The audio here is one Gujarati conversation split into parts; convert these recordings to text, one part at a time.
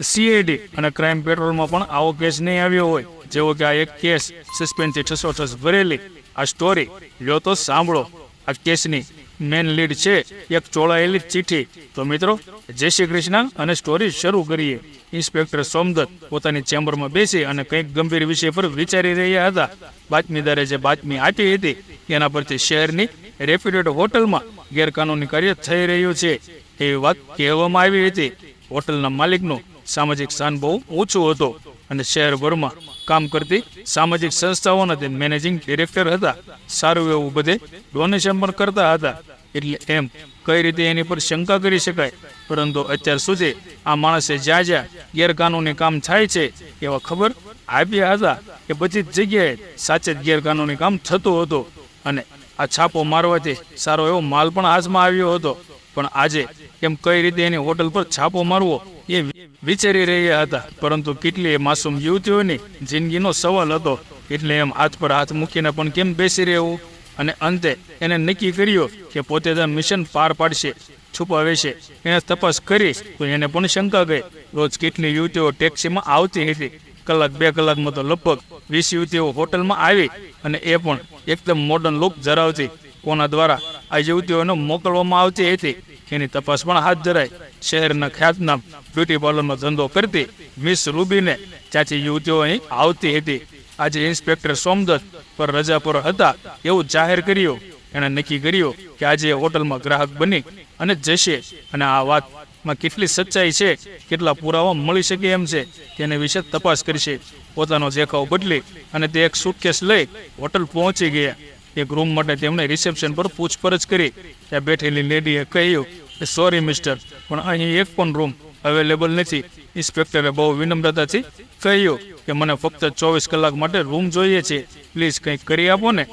સીઆઈડી અને ક્રાઇમ પેટ્રોલમાં પણ આવો કેસ નહીં આવ્યો હોય. જેવો કે આ એક કેસ સસ્પેન્સથી ઠસો ઠસ ભરેલી. આ સ્ટોરી લ્યો તો સાંભળો. આ કેસની મેન લીડ છે એક ચોળાયેલી ચિઠ્ઠી તો મિત્રો, જય શ્રી કૃષ્ણ અને સ્ટોરી શરૂ કરીએ. ઇન્સ્પેક્ટર સોમદત્ત પોતાની ચેમ્બરમાં બેસી અને કંઈક ગંભીર વિષય પર વિચારી રહ્યા હતા. બાતમીદારે જે બાતમી આપી હતી, એના પરથી શહેરની રેપ્યુટેડ હોટલમાં ગેરકાનૂની કાર્ય થઈ રહ્યું છે. એવી વાત કહેવામાં આવી હતી. હોટલના માલિકનું સામાજિક સ્થાન બહુ ઓછું હતું અને શહેરભરમાં કામ કરતી સામાજિક સંસ્થાઓના તે મેનેજિંગ ડિરેક્ટર હતા. સારું એવું બધે ડોનેશન પણ કરતા હતા. એટલે એમ કઈ રીતે એની પર શંકા કરી શકાય? પરંતુ અત્યાર સુધી આ માણસે જ્યાં જ્યાં ગેરકાનૂની કામ થાય છે એવા ખબર આપ્યા હતા કે બધી જ જગ્યાએ સાચે જ ગેરકાનૂની કામ થતું હતું. અને આ છાપો મારવાથી સારો એવો માલ પણ હાથમાં આવ્યો હતો. પણ આજે એમ કઈ રીતે એની હોટલ પર છાપો મારવો એ વિચારી રહ્યા હતા. પરંતુ કેટલીય માસૂમ યુવતીઓની જિંદગીનો સવાલ હતો. એટલે એમ હાથ પર હાથ મૂકીને પણ કેમ બેસી રહેવું? અને અંતે એને નક્કી કર્યું કે પોતે તો મિશન પાર પાડશે, છુપાવે છે. એને તપાસ કરી તો એને પણ શંકા ગઈ. રોજ કેટલી યુવતીઓ ટેક્સીમાં આવતી હતી. કલાક બે કલાકમાં તો લગભગ વીસ યુવતીઓ હોટલમાં આવી અને એ પણ એકદમ મોડર્ન લુક ધરાવતી. કોના દ્વારા આ યુવતીઓને મોકલવામાં આવતી હતી? એની તપાસ પણ હાથ ધરાય શહેરના ખ્યાતનામ બ્યુટી પાર્લરનો ધંધો કરતી મિસ રૂબીને ચાચી યુવતીઓ અહીં આવતી હતી. આજે ઇન્સ્પેક્ટર સોમદત્ત પર રજા પર હતા એવું જાહેર કર્યું. એણે નક્કી કર્યું કે આજે હોટલમાં ગ્રાહક બની અને જશે. અને આ વાતમાં કેટલી સચ્ચાઈ છે, કેટલા પુરાવા મળી શકે એમ છે, તેને વિશે તપાસ કરશે. પોતાનો દેખાવ બદલી અને તે એક સુટકેસ લઈ હોટલ પહોંચી ગયા. એક રૂમ માટે તેમણે રિસેપ્શન પર પૂછપરછ કરી. ત્યાં બેઠેલી લેડીએ કહ્યું કે સોરી મિસ્ટર પણ અહીં એક પણ રૂમ અવેલેબલ નથી. ઇન્સ્પેક્ટરે બહુ વિનમ્રતાથી કહ્યું કે, મને ફક્ત ચોવીસ કલાક માટે રૂમ જોઈએ છે. પ્લીઝ કંઈક કરી આપો ને.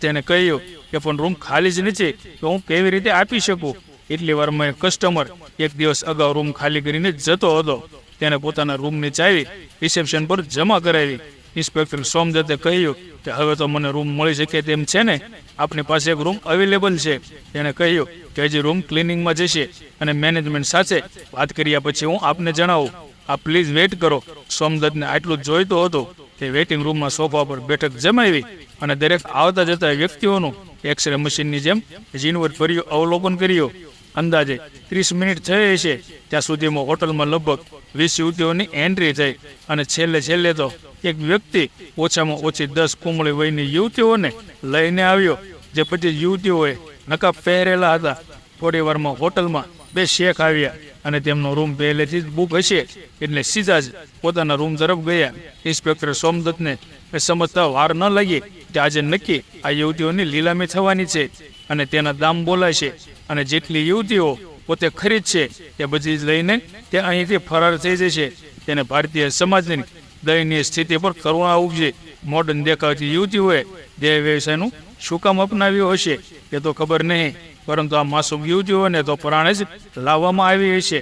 તેને કહ્યું કે, પણ રૂમ ખાલી જ નથી, તો હું કેવી રીતે આપી શકું? એટલી વારમાં કસ્ટમર એક દિવસ અગાઉ રૂમ ખાલી કરીને જતો હતો. તેને પોતાના રૂમની ચાવી રિસેપ્શન પર જમા કરાવી. ઇન્સ્પેક્ટર સોમદત્તે કહ્યું કે હવે તો મને રૂમ મળી શકે તેમ છે ને, આપની પાસે એક રૂમ અવેલેબલ છે. તેણે કહ્યું કે હજી રૂમ ક્લિનિંગમાં જશે અને મેનેજમેન્ટ સાથે વાત કર્યા પછી હું આપને જણાવું. આપ પ્લીઝ વેઇટ કરો. સોમદત્તને આટલું જ જોઈતું હતું તે વેઇટિંગ રૂમમાં સોફા પર બેઠક જમાવી અને દરેક આવતા જતા વ્યક્તિઓનું એક્સરે મશીનની જેમ ઝીણવટ ભર્યું અવલોકન કર્યું. અંદાજે ત્રીસ મિનિટ થઈ હશે ત્યાં સુધીમાં હોટલમાં લગભગ વીસ યુવતીઓની એન્ટ્રી થઈ અને છેલ્લે છેલ્લે તો એક વ્યક્તિ ઓછામાં ઓછી દસ કુમળી વયની યુવતીઓને લઈને આવ્યો, જે પછી યુવતીઓએ નકાબ પહેરેલા હતા. થોડી વારમાં હોટલમાં બે શેખ આવ્યા અને તેમનો રૂમ પહેલેથી જ બુક હશે એટલે સીધા જ પોતાના રૂમ તરફ ગયા. ઇન્સ્પેક્ટર સોમદત્તને સમજતા વાર ન લાગી કે આજે નક્કી આ યુવતીઓની લીલામી થવાની છે. અને તેના દામ બોલાય છે. અને જેટલી યુવતીઓ પોતે ખરીદશે તે બધી જ લઈને તે અહીંથી ફરાર થઈ જશે તેને ભારતીય સમાજની દયનીય સ્થિતિ પર કરુણા ઉપજે મોડર્ન દેખાવતી યુવતીઓએ દેહ વ્યવસાયનું શું કામ અપનાવ્યું હશે, એ તો ખબર નહીં. પરંતુ આ માસૂમ યુવતીઓને તો પ્રાણે જ લાવવામાં આવી હશે.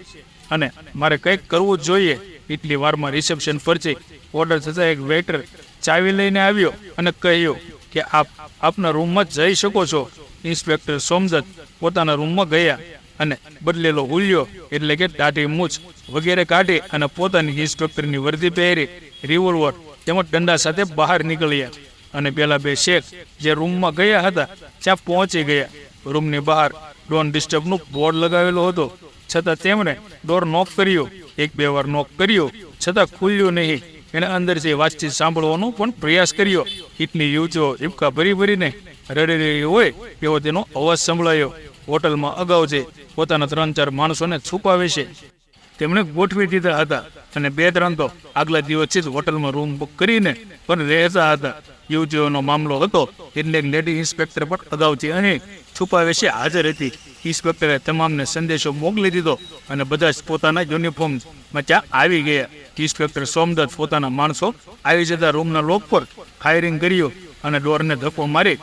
અને મારે કંઈક કરવું જ જોઈએ. એટલી વારમાં રિસેપ્શન પરથી ઓર્ડર થતાં એક વેઇટર ચાવી લઈને આવ્યો અને કહ્યું કે આપ આપના રૂમમાં જ જઈ શકો છો. ઇન્સ્પેક્ટર સોમદત્ત પોતાના રૂમમાં ગયા અને બદલેલો હુલ્યો એટલે કે દાઢી મૂછ વગેરે કાઢી અને પોતાની ઇન્સ્પેક્ટરની વર્દી પહેરી રિવોલ્વર તેમજ દંડા સાથે બહાર નીકળ્યા. અને પેલા બે શેખ જે રૂમમાં ગયા હતા, ત્યાં પહોંચી ગયા. રૂમની બહાર ડોન ડિસ્ટર્બનું બોર્ડ લગાવેલો હતો. છતાં તેમણે ડોર નોક કર્યો. એક બે વાર નોક કર્યો. છતાં ખુલ્યું નહીં. એણે જે વાતચીત સાંભળવાનો પણ પ્રયાસ કર્યો. એટલી યુવતીઓ હિપકા ભરી ભરીને રડી રહી હોય એવો તેનો અવાજ સંભળાયો. હોટલમાં અગાઉ છે પોતાના ત્રણ ચાર માણસોને છુપાવે છે, તેમણે ગોઠવી દીધા હતા અને બે ત્રણ તો આગલા દિવસથી જ હોટલમાં રૂમ બુક કરીને પણ રહેતા હતા. યુવતીઓનો મામલો હતો એટલે એક લેડી ઇન્સ્પેક્ટર પણ અગાઉથી અહીં છુપાવે છે હાજર હતી. ઇન્સ્પેક્ટરે તમામને સંદેશો મોકલી દીધો અને બધા જ પોતાના યુનિફોર્મમાં ત્યાં આવી ગયા. ઇન્સ્પેક્ટર સોમદત્ત પોતાના માણસો આવી જતા રૂમના લોક પર ફાયરિંગ કર્યું અને ડોરને ધક્કો મારી.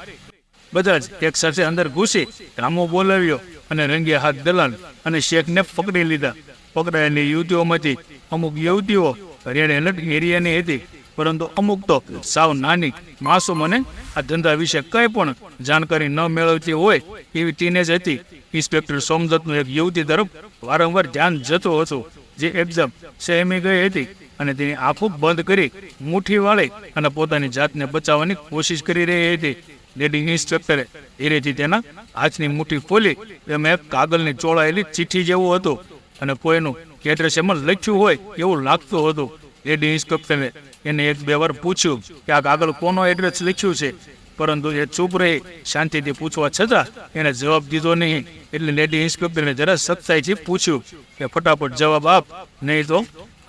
બધા જ એક સાથે અંદર ઘૂસી રામો બોલાવ્યો અને રંગે હાથ દલાલ અને શેખને પકડી લીધા. પકડાયેલી યુવતીઓમાંથી અમુક યુવતીઓ એલર્ટ એરિયાની હતી, પરંતુ અમુક તો સાવ નાની માસૂમ અને આ ધંધા વિશે કંઈ પણ જાણકારી ન મેળવતી હોય એવી ટીનેજ હતી. ઇન્સ્પેક્ટર સોમદત્તનું એક યુવતી તરફ વારંવાર ધ્યાન જતું હતું. જે એકદમ સહેમી ગઈ હતી અને તેની આંખો બંધ કરી મુઠ્ઠી વાળી અને પોતાની જાતને બચાવવાની કોશિશ કરી રહી હતી. લેડી ઇન્સ્ટ્રક્ટરે ધીરેથી તેના હાથની મુઠ્ઠી ખોલી એમાં એક કાગળની ચોળાયેલી ચિઠ્ઠી જેવું હતું અને કોઈનું એડ્રેસ એમાં લખ્યું હોય એવું લાગતું હતું. લેડી ઇન્સ્ટ્રક્ટરે એને એક બે વાર પૂછ્યું કે આ કાગળ કોનો એડ્રેસ લખ્યું છે? પરંતુ એ ચૂપ રહી શાંતિથી પૂછવા છતાં એને જવાબ દીધો નહીં. એટલે લેડી ઇન્સ્પેક્ટરને જરા સખ્તાઈથી પૂછ્યું કે, ફટાફટ જવાબ આપ, નહીં તો?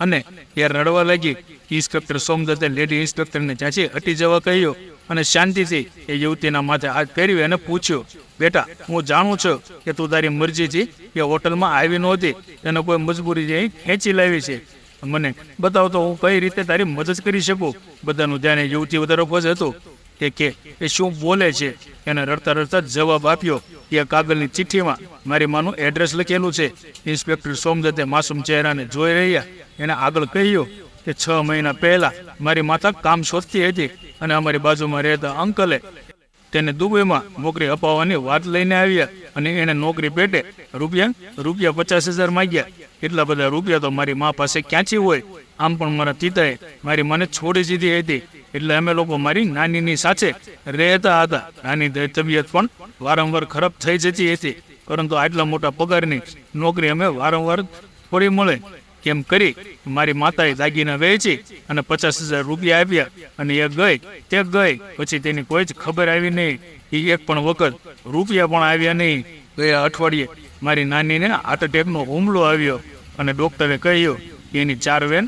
અને એ રડવા લાગી. ઇન્સ્પેક્ટર સોમદત્તે લેડી ઇન્સ્પેક્ટરને ત્યાંથી હટી જવા કહ્યું અને શાંતિથી એ યુવતીના માથે હાથ ફેરવી અને પૂછ્યું, બેટા, હું જાણું છું કે તું તારી મરજીથી એ હોટલમાં આવી નહોતી. તેને કોઈ મજબૂરી અહીં ખેંચી લાવી છે. મને બતાવ તો હું કઈ રીતે તારી મદદ કરી શકું? બધાનું ધ્યાન યુવતી તરફ જ હતું. કે કે એ શું બોલે છે? એને રડતા રડતા જ જવાબ આપ્યો. એ કાગળની ચિઠ્ઠીમાં, મારી માનું એડ્રેસ લખેલું છે. ઇન્સ્પેક્ટર સોમદત્તે માસૂમ ચહેરાને જોઈ રહ્યા. એને આગળ કહ્યું કે છ મહિના પહેલા મારી માતા કામ શોધતી હતી અને અમારી બાજુમાં રહેતા અંકલે તેને દુબઈમાં નોકરી અપાવવાની વાત લઈને આવ્યા અને એને નોકરી પેટે રૂપિયા રૂપિયા પચાસ હજાર માંગ્યા. એટલા બધા રૂપિયા તો મારી મા પાસે ક્યાંથી હોય? આમ પણ મારા પિતાએ મારી માને છોડી દીધી હતી. એટલે અમે લોકો મારી નાનીની સાથે રહેતા હતા. નાની તબિયત પણ વારંવાર ખરાબ થઈ જતી હતી. પરંતુ આટલા મોટા પગારની નોકરી અમે વારંવાર થોડી મળે. કેમ કરી? મારી માતાએ દાગીના વેચી અને પચાસ હજાર રૂપિયા આપ્યા અને એ ગઈ, તે ગઈ. પછી તેની કોઈ જ ખબર આવી નહીં. એ એક પણ વખત રૂપિયા પણ આવ્યા નહીં. ગયા અઠવાડિયે મારી નાનીને હાર્ટ એટેકનો હુમલો આવ્યો અને ડોક્ટરે કહ્યું કે એની ચાર વેન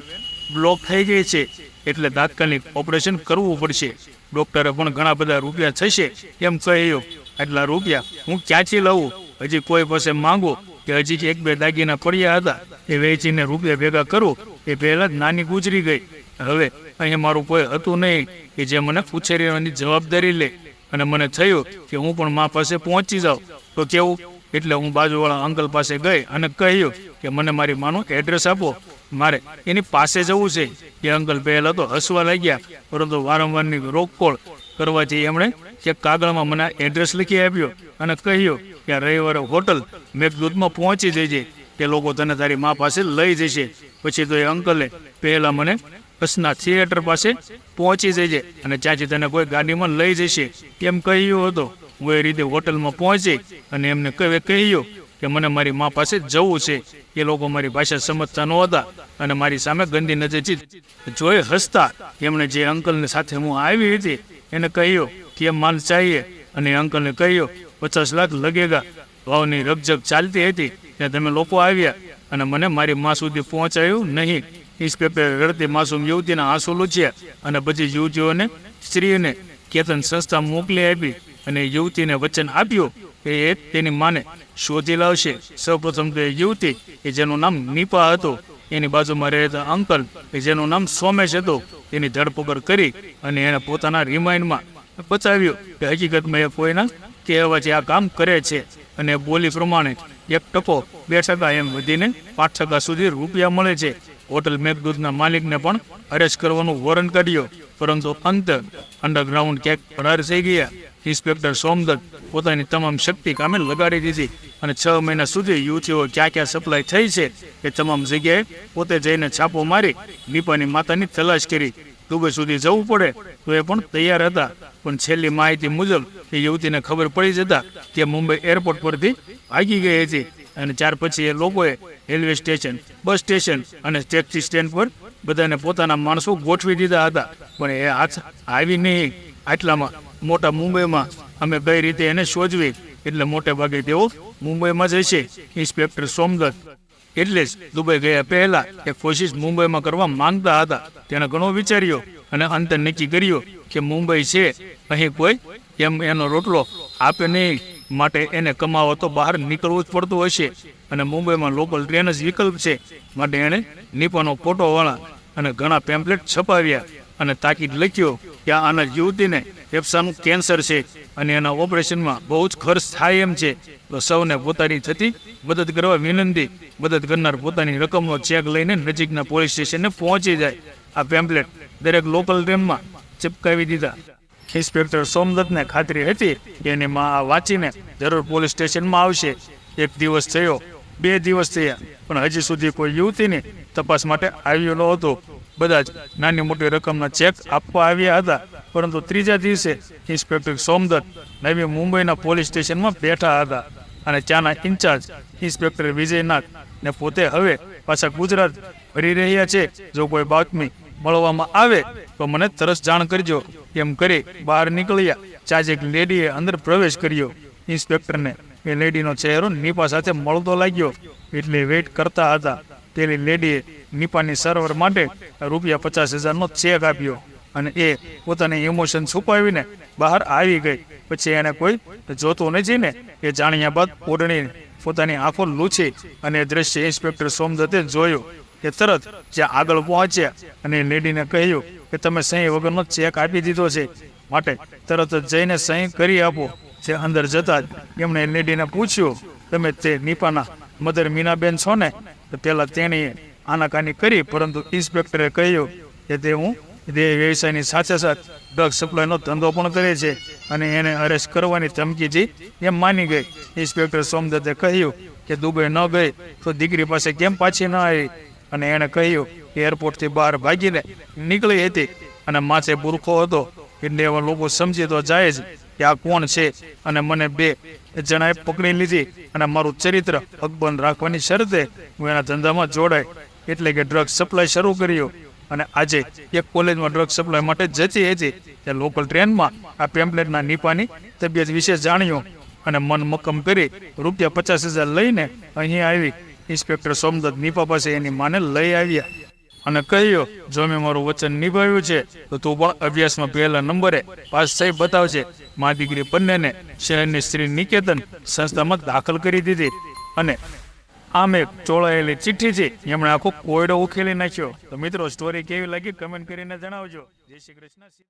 બ્લોક થઈ ગઈ છે. એટલે તાત્કાલિક ઓપરેશન કરવું પડશે. ડોક્ટરે પણ ઘણા બધા રૂપિયા થશે એમ કહ્યું. એટલા રૂપિયા હું ક્યાંથી લઉં? હજી કોઈ પાસે માંગો કે હજી એક બે દાગીના પડ્યા હતા. એ વેચીને રૂપિયા ભેગા કરું. એ પહેલાં જ નાની ગુજરી ગઈ. હવે અહીંયા મારું કોઈ હતું નહીં કે જે મને પૂછેરીની જવાબદારી લે. અને મને થયું કે હું પણ મા પાસે પહોંચી જાઉં. તો કેવું? એટલે હું બાજુવાળા અંકલ પાસે ગઈ અને કહ્યું કે મને મારી માનું એડ્રેસ આપો. મારે એની પાસે જવું છે. એ અંકલ પહેલાં તો હસવા લાગ્યા. પરંતુ વારંવારની રોકકોળ કરવાથી એમણે એક કાગળમાં મને એડ્રેસ લખી આપ્યો અને કહ્યું કે રવિવારે હોટલ મેઘદૂતમાં પહોંચી જજે. તે લોકો તને તારી મા પાસે લઈ જશે. પછી તો એ અંકલે પહેલાં મને બસના થિયેટર પાસે પહોંચી જજે અને ત્યાંથી તને કોઈ ગાડીમાં લઈ જશે. એમ કહ્યું હતું. હું એ રીતે હોટલમાં પહોંચી અને એમને કહે કહ્યું કે મને મારી મા પાસે જવું છે. એ લોકો મારી ભાષા સમજતા નહોતા અને મારી સામે ગંદી નજરથી જોઈ હસતા એમણે જે અંકલને સાથે હું આવી હતી, એને કહ્યું કે એમ માલ ચાહીએ. અને અંકલને કહ્યું, પચાસ લાખ લગેગા. ભાવની રકઝક ચાલતી હતી, ત્યાં તમે લોકો આવ્યા અને મને મારી મા સુધી પહોંચાયું નહીં. ઇન્સ્પેક્ટરે રડતી માસૂમ યુવતીના આંસુ લૂછ્યા અને પછી યુવતીઓને સ્ત્રીને કેતન સંસ્થા મોકલી આપી. અને યુવતીને વચન આપ્યું કે એ તેની માને શોધી લાવશે. સૌપ્રથમ તો એ યુવતી કે જેનું નામ નીપા હતું, એની બાજુમાં રહેતા અંકલ કે જેનું નામ સોમેશ હતું, તેની ધરપકડ કરી અને એને પોતાના રિમાઇન્ડમાં બતાવ્યું કે હકીકતમાં એ કોઈના કહેવાથી આ કામ કરે છે અને બોલી પ્રમાણે એક ટકો બે ટકા એમ વધીને પાંચ ટકા સુધી રૂપિયા મળે છે. હોટલ મેઘદૂતના માલિકને પણ અરેસ્ટ કરવાનું વોરંટ કાઢ્યો. પરંતુ અંત અંડરગ્રાઉન્ડ ક્યાંક ફરાર થઈ ગયા. ઇન્સ્પેક્ટર સોમદત્ત પોતાની તમામ શક્તિ કામે લગાડી દીધી અને છ મહિના સુધી યુવતીઓ ક્યાં ક્યાં સપ્લાય થઈ છે એ તમામ જગ્યાએ પોતે જઈને છાપો મારી દીપાની માતાની તલાશ કરી. દુબઈ સુધી જવું પડે તો એ પણ તૈયાર હતા. પણ છેલ્લી માહિતી મુજબ એ યુવતીને ખબર પડી જતા કે મુંબઈ એરપોર્ટ પરથી ભાગી ગઈ હતી અને ત્યાર પછી એ લોકોએ રેલવે સ્ટેશન, બસ સ્ટેશન અને ટેક્સી સ્ટેન્ડ પર બધાને પોતાના માણસો ગોઠવી દીધા હતા. પણ એ હાથ આવી નહીં. આટલામાં મોટા મુંબઈમાં અમે કઈ રીતે એને શોધવી, એટલે મોટે ભાગે તેઓ મુંબઈમાં જ હશે. ઇન્સ્પેક્ટર સોમદત્ત એટલે જ દુબઈ ગયા પહેલા એ કોશિશ મુંબઈમાં કરવા માંગતા હતા. તેને ઘણો વિચાર્યો અને અંતે નક્કી કર્યો કે મુંબઈ છે, અહીં કોઈ એમ એનો રોટલો આપે નહીં. માટે એને કમાવો તો બહાર નીકળવું જ પડતું હશે. અને મુંબઈમાં લોકલ ટ્રેન જ વિકલ્પ છે. માટે એણે નીપાનો ફોટો વાળા અને ઘણા પેમ્પલેટ છપાવ્યા અને તાકીદ લખ્યો કે આના યુવતીને ફેફસાનું કેન્સર છે અને એના ઓપરેશનમાં બહુ જ ખર્ચ થાય એમ છે. તો સૌને પોતાની થતી મદદ કરવા વિનંતી, મદદ કરનાર પોતાની રકમનો ચેક લઈને નજીકના પોલીસ સ્ટેશને પહોંચી જાય. આ પેમ્પલેટ દરેક લોકલ ટ્રેનમાં ચિપકાવી દીધા. ઇન્સ્પેક્ટર સોમદત્તને ખાતરી હતી કે એની માં આ વાંચીને જરૂર પોલીસ સ્ટેશનમાં આવશે. એક દિવસ થયો, બે દિવસ થયા, પણ હજી સુધી કોઈ યુવતીની તપાસ માટે આવ્યો ન હતો બધા જ નાની મોટી રકમના ચેક આપવા આવ્યા હતા. પરંતુ ત્રીજા દિવસે ઇન્સ્પેક્ટર સોમદત્ત નવી મુંબઈના પોલીસ સ્ટેશનમાં બેઠા હતા અને ત્યાંના ઇન્ચાર્જ ઇન્સ્પેક્ટર વિજયનાથ ને પોતે હવે પાછા ગુજરાત ફરી રહ્યા છે. જો કોઈ બાતમી મળવામાં આવે તો મને તરસ જાણ કરજો. એમ કરી બહાર નીકળ્યા. ત્યાં એક લેડીએ અંદર પ્રવેશ કર્યો. ઇન્સ્પેક્ટરને એ લેડીનો ચહેરો નીપા સાથે મળતો લાગ્યો. એટલે વેઇટ કરતા હતા. પેલી લેડીએ નીપાની સર્વર માટે રૂપિયા પચાસ હજારનો ચેક આપ્યો. અને એ પોતાની ઇમોશન છુપાવીને બહાર આવી ગઈ. પછી એને કોઈ જોતું નથી ને એ જાણ્યા બાદ ઓઢણી પોતાની આંખો લૂછી અને દ્રશ્ય ઇન્સ્પેક્ટર સોમદત્તે જોયું કે તરત જ્યાં આગળ પહોંચ્યા અને લેડીને કહ્યું કે તમે સહી વગરનો ચેક આપી દીધો છે. માટે તરત જ જઈને સહી કરી આપો. જે અંદર જતા જ એમણે લેડીને પૂછ્યું, તમે તે નીપાના મધર મીનાબેન છો ને? તો પહેલાં તેણીએ આનાકાની કરી, પરંતુ ઇન્સ્પેક્ટરે કહ્યું કે તે હું તે વ્યવસાયની સાથે સાથે ડ્રગ સપ્લાયનો ધંધો પણ કરે છે અને એને અરેસ્ટ કરવાની ધમકી જી એમ માની ગઈ. ઇન્સ્પેક્ટર સોમદત્તે કહ્યું કે દુબઈ ન ગઈ તો દીકરી પાસે કેમ પાછી ન આવી? અને એણે કહ્યું કે એરપોર્ટથી બહાર ભાગીને નીકળી હતી અને માથે બુરખો હતો. એટલે એવા લોકો સમજી તો જાય જ કે આ કોણ છે અને મને બે જણાએ પકડી લીધી અને મારું ચરિત્ર અકબંધ રાખવાની શરતે હું એના ધંધામાં જોડાય એટલે કે ડ્રગ સપ્લાય શરૂ કર્યો. અને આજે એક કોલેજમાં ડ્રગ સપ્લાય માટે જતી હતી. તે લોકલ ટ્રેનમાં આ પેમ્પલેટના નીપાની તબિયત વિશે જાણ્યું અને મન મક્કમ કરી રૂપિયા પચાસ હજાર લઈને અહીં આવી. ઇન્સ્પેક્ટર સોમદત્ત નીપા પાસે એની માને લઈ આવ્યા અને કહ્યું, જો મેં મારું વચન નિભાવ્યું છે, તો તું પણ અભ્યાસમાં પહેલા નંબરે પાસ થઈ બતાવશે મા દીકરી બંનેને શહેરની શ્રી નિકેતન સંસ્થામાં દાખલ કરી દીધી અને આમ એક ચોળાયેલી ચિઠ્ઠી છે. એમણે આખો કોયડો ઉકેલી નાખ્યો. તો મિત્રો સ્ટોરી કેવી લાગી? કમેન્ટ કરીને જણાવજો. જય શ્રી કૃષ્ણ.